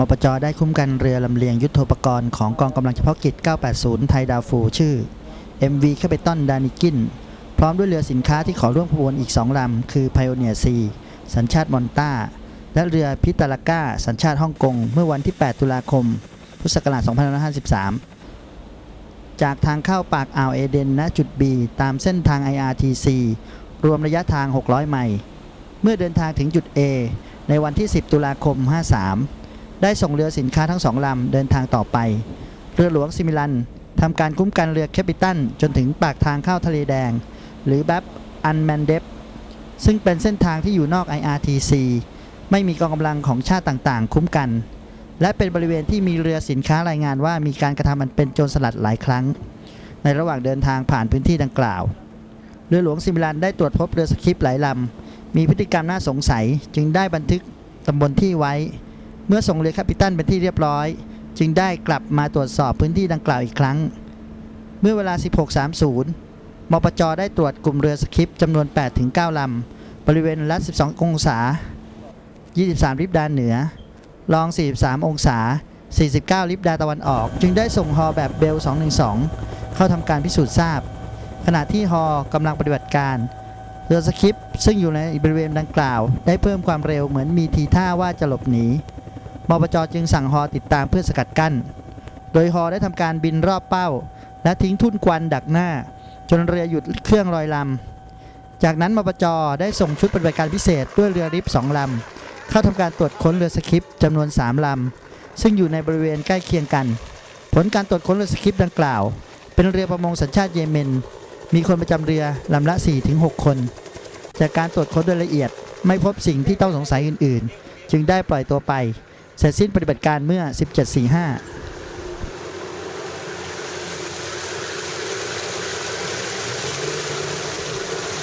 มปจได้คุ้มกันเรือลำเลียงยุทโธปกรณ์ของกองกำลังเฉพาะกิจ 980 ไทยดาวฟู ชื่อ MV แคปิตอนดานิกิน พร้อมด้วยเรือสินค้าที่ขอร่วมขบวนอีก 2 ลำ คือ Pioneer C สัญชาติมอนตาและเรือพิตาลาก้า สัญชาติฮ่องกง เมื่อวันที่ 8 ตุลาคม พุทธศักราช 2553 จากทางเข้าปากอ่าวเอเดนณจุด B ตามเส้นทาง IRTC รวมระยะทาง 600 ไมล์ เมื่อเดินทางถึงจุด A ในวันที่ 10 ตุลาคม 53 ได้ส่งเรือสินค้าทั้งสองลำเดินทางต่อไป เรือหลวงซิมิลันทำการคุ้มกันเรือแคปิตันจนถึงปากทางเข้าทะเลแดง หรือแบบอันแมนเดฟซึ่งเป็นเส้นทางที่อยู่นอก IRTC ไม่มีกองกำลังของชาติต่างๆ คุ้มกัน และเป็นบริเวณที่มีเรือสินค้ารายงานว่ามีการกระทำมันเป็นโจรสลัดหลายครั้ง ในระหว่างเดินทางผ่านพื้นที่ดังกล่าว เรือหลวงซิมิลันได้ตรวจพบเรือสคริปหลายลำมีพฤติกรรมน่าสงสัยจึงได้บันทึกตำบลที่ไว้ เมื่อส่งเรือแคปิตันเป็นที่เรียบร้อย จึงได้กลับมาตรวจสอบพื้นที่ดังกล่าวอีกครั้ง เมื่อเวลา 16.30 มปจได้ตรวจกลุ่มเรือสคริปจำนวน 8-9 ลำ บริเวณละ12 องศา 23ลิบดาเหนือ ลอง 43 องศา 49ลิบดาตะวันออก จึงได้ส่งฮอแบบเบล 212 เข้าทำการพิสูจน์ทราบ ขณะที่ฮอกำลังปฏิบัติการเรือสคริปซึ่งอยู่ในบริเวณดังกล่าว ได้เพิ่มความเร็วเหมือนมีทีท่าว่าจะหลบหนี มปจจึงสั่งฮอติดตามเพื่อสกัดกั้น โดยฮอได้ทำการบินรอบเป้า และทิ้งทุ่นควันดักหน้า จนเรือหยุดเครื่องลอยลำ จากนั้นมปจได้ส่งชุดปฏิบัติการพิเศษด้วยเรือริบสองลำ เข้าทำการตรวจค้นเรือสคริปจำนวน3ลำ ซึ่งอยู่ในบริเวณใกล้เคียงกัน ผลการตรวจค้นเรือสคริปดังกล่าว เป็นเรือประมงสัญชาติเยเมน มีคนประจำเรือลำละ 4-6 คน จากการตรวจค้นโดยละเอียดไม่พบสิ่งที่ต้องสงสัยอื่น ๆ จึงได้ปล่อยตัวไป เสร็จสิ้นปฏิบัติการเมื่อ 1745